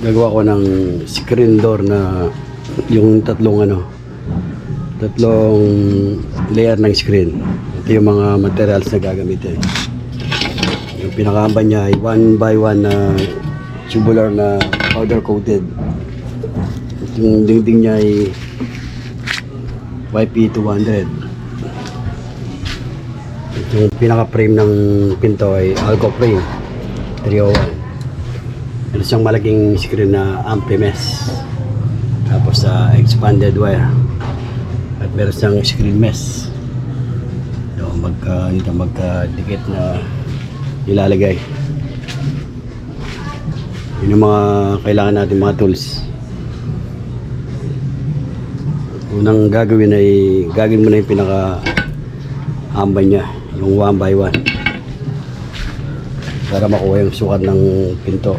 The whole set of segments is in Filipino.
gagawa ko ng screen door na yung tatlong ano tatlong layer ng screen. Ito yung mga materials na gagamitin. Yung pinakahamba niya ay one by one na tubular na powder coated. At yung dingding niya ay YP200 At yung pinaka frame ng pinto ay Alco frame 301 Meron siyang malaking screen na ampli-mesh. Tapos sa expanded wire. At meron siyang screen mesh. So, magka, ito magka-dikit na ilalagay. Yun yung mga kailangan natin mga tools. Unang gagawin ay gagawin mo na yung pinaka ambay niya, yung one by one. Para makuha yung sukat ng pinto.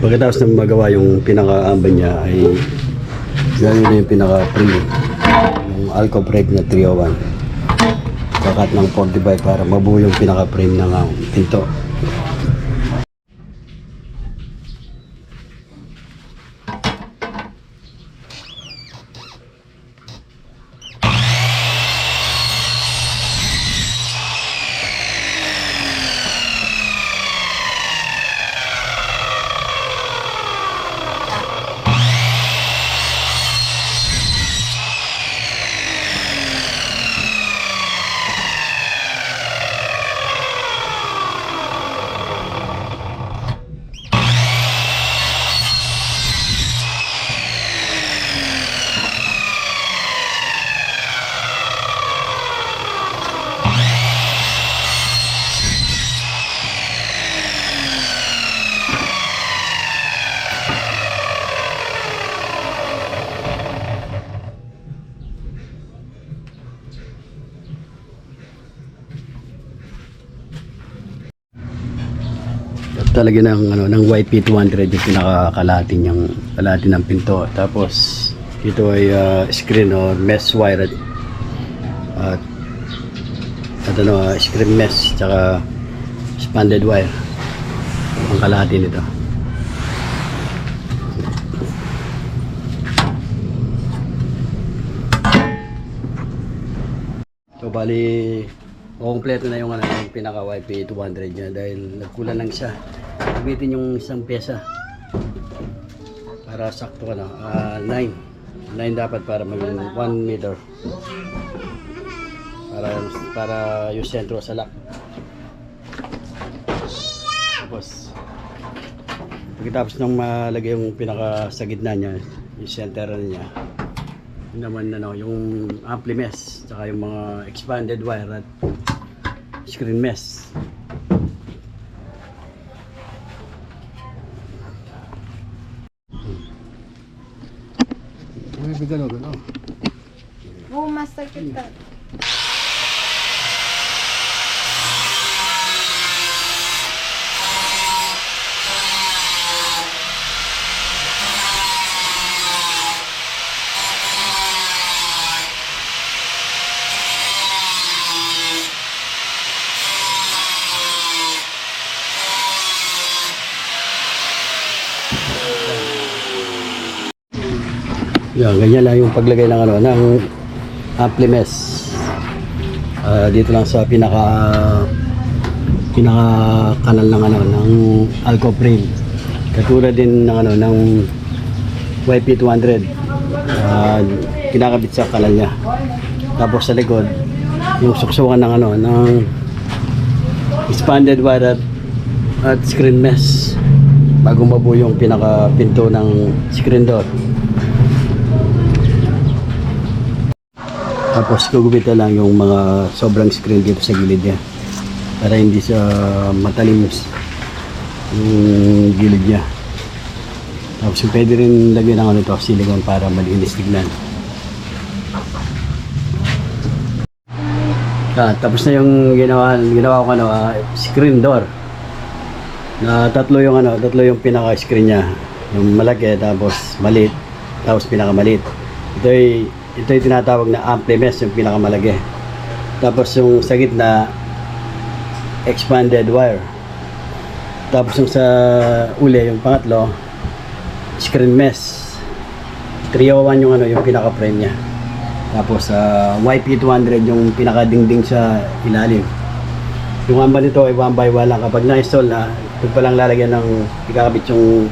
Pagkatapos ng magawa yung pinaka-amba niya ay gano'n na yung pinaka-frame. Yung Alco brake na 301. Kakat ng 45 para mabuo yung pinaka-frame ng pinto. Talaga ng ano ng YP200 yung pinakakalahati niyang kalahati ng pinto. Tapos ito ay ah, screen or mesh wire at at, at ano ah, screen mesh tsaka expanded wire ang kalahati nito. So bali kumpleto na yung ano yung pinaka YP 200 niya dahil nagkulang lang siya. Gamitin yung isang pyesa para sakto ano, 9. 9 dapat para maging 1 meter. Para para yung sentro sa lock. Tapos pagkatapos nang malagay yung pinaka sa gitna niya, yung center niya, yun naman ano, yung ampli mesh, tsaka yung mga expanded wire at screen mesh. May bigano gano. Oo, master kita. Yan, ganyan lang yung paglagay ng ano ng ampli mesh. Ah, dito lang sa pinaka pinaka kanal ng ano ng alco frame. Katulad din ng ano ng YP200. Ah, kinakabit sa kalan niya. Tapos sa likod, yung suksukan ng ano ng expanded wire at, at screen mesh bago mabuo yung pinaka pinto ng screen door. Tapos gugupitan lang yung mga sobrang screen dito sa gilid niya para hindi siya matalim yung gilid niya. Tapos pwede rin lagyan ng ano ito, silicone para malinis tignan. Ah, tapos na yung ginawa, ginawa ko ano, ah, screen door. Na tatlo yung ano, tatlo yung pinaka-screen niya. Yung malaki tapos maliit, tapos pinakamaliit. Ito ay ito ay tinatawag na ampli mesh, yung pinakamalaki. Tapos yung sa gitna expanded wire. Tapos yung sa uli, yung pangatlo, screen mesh. 301 yung ano, yung pinaka-frame niya. Tapos sa YP200 yung pinaka-dingding sa ilalim. Yung amba nito ay one by one lang. Kapag na-install na, ito pa lang lalagyan ng ikakabit yung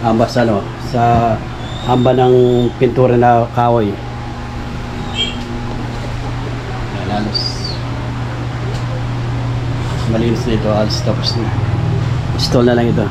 amba sa ano, sa amba ng pintura na kahoy. Yan, halos. Malinis na ito, tapos na. Install na lang ito.